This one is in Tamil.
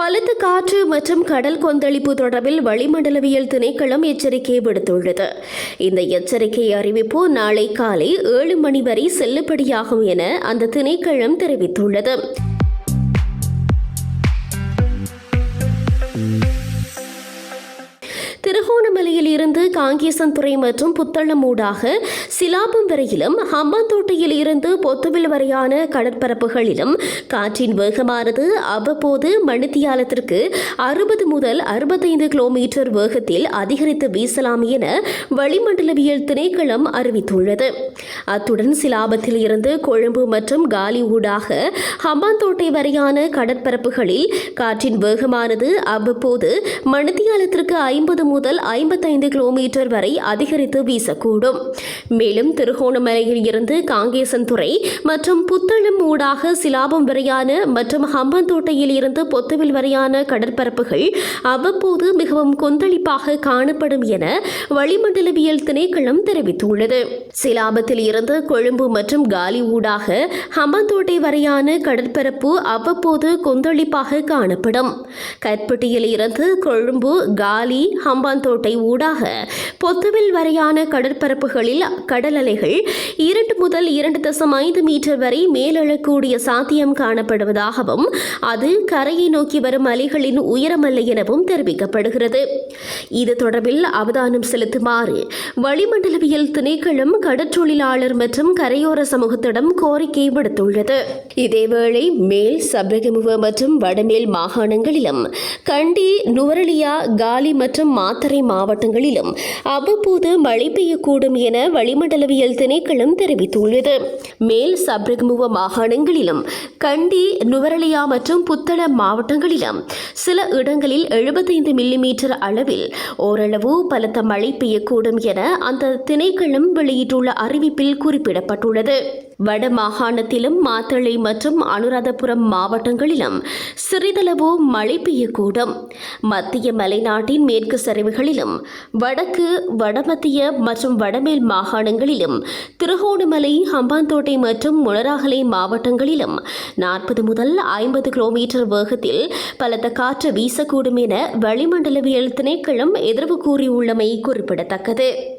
பலத்த காற்று மற்றும் கடல் கொந்தளிப்பு தொடர்பில் வளிமண்டலவியல் திணைக்களம் எச்சரிக்கை விடுத்துள்ளது. இந்த எச்சரிக்கை அறிவிப்பு நாளை காலை ஏழு மணி வரை செல்லுபடியாகும் என அந்த திணைக்களம் தெரிவித்துள்ளது. திருகோணமலையில் இருந்து காங்கேசன்துறை மற்றும் புத்தளம் ஊடாக சிலாபம் வரையிலும் ஹம்பாந்தோட்டையில் இருந்து பொத்துவில் வரையான கடற்பரப்புகளிலும் காற்றின் வேகமானது அவ்வப்போது மணித்தியாலத்திற்கு அறுபது முதல் அறுபத்தைந்து கிலோமீட்டர் வேகத்தில் அதிகரித்து வீசலாம் என வளிமண்டலவியல் திணைக்களம் அறிவித்துள்ளது. அத்துடன் சிலாபத்தில் இருந்து கொழும்பு மற்றும் காலி ஊடாக ஹம்பாந்தோட்டை வரையான கடற்பரப்புகளில் காற்றின் வேகமானது அவ்வப்போது மணித்தியாலத்திற்கு ஐம்பது முதல் ஐம்பத்தைந்து கிலோமீட்டர் வரை அதிகரித்து வீசக்கூடும். மேலும் திருகோணமலையில் இருந்து காங்கேசன்துறை மற்றும் புத்தளம் ஊடாக சிலாபம் வரையான மற்றும் ஹம்பந்தோட்டையில் இருந்து பொத்துவில் வரையான கடற்பரப்புகள் அவ்வப்போது மிகவும் கொந்தளிப்பாக காணப்படும் என வளிமண்டலவியல் திணைக்களம் தெரிவித்துள்ளது. சிலாபத்தில் இருந்து கொழும்பு மற்றும் காலி ஊடாக ஹம்பந்தோட்டை வரையான கடற்பரப்பு அவ்வப்போது கொந்தளிப்பாக காணப்படும். கற்பட்டியில் இருந்து கொழும்பு காலி ஹம்பாந்தோட்டை ஊடாக பொத்துவில் வரையான கடற்பரப்புகளில் கடல் அலைகள் இரண்டு முதல் இரண்டு தசம் ஐந்து மீட்டர் வரை மேலெழக்கூடிய சாத்தியம் காணப்படுவதாகவும் அது கரையை நோக்கி வரும் அலைகளின் உயரமல்ல எனவும் தெரிவிக்கப்படுகிறது. இது தொடர்பில் அவதானம் செலுத்துமாறு வளிமண்டலவியல் திணைக்களம் கடற்றொழிலாளர் மற்றும் கரையோர சமூகத்திடம் கோரிக்கை விடுத்துள்ளது. இதேவேளை மேல் சப்ரகமுவ மற்றும் வடமேல் மாகாணங்களிலும் கண்டி நுவரலியா காலி மற்றும் மாத்தறை மாவட்டங்களிலும் அவ்வப்போது மழை பெய்யக்கூடும் என வளிமண்டலவியல் திணைக்களம் தெரிவித்துள்ளது. மேல் சப்ரகமுவ மாகாணங்களிலும் கண்டி நுவரலியா மற்றும் புத்தள மாவட்டங்களிலும் சில இடங்களில் எழுபத்தைந்து மில்லிமீட்டர் அளவில் ஓரளவு பலத்த மழை பெய்யக்கூடும் என அந்த திணைக்களம் வெளியிட்டுள்ள அறிவிப்பில் குறிப்பிடப்பட்டுள்ளது. வட மாகாணத்திலும் மாத்தளை மற்றும் அனுராதபுரம் மாவட்டங்களிலும் சிறிதளவு மழை பெய்யக்கூடும். மத்திய மலைநாட்டின் மேற்கு சரிவுகளிலும் வடக்கு வடமத்திய மற்றும் வடமேல் மாகாணங்களிலும் திருகோணமலை ஹம்பாந்தோட்டை மற்றும் முனராகலை மாவட்டங்களிலும் நாற்பது முதல் ஐம்பது கிலோமீட்டர் வேகத்தில் பலத்த காற்று வீசக்கூடும் என வளிமண்டலவியல் திணைக்களம் எதிர்வு கூறியுள்ளமை குறிப்பிடத்தக்கது.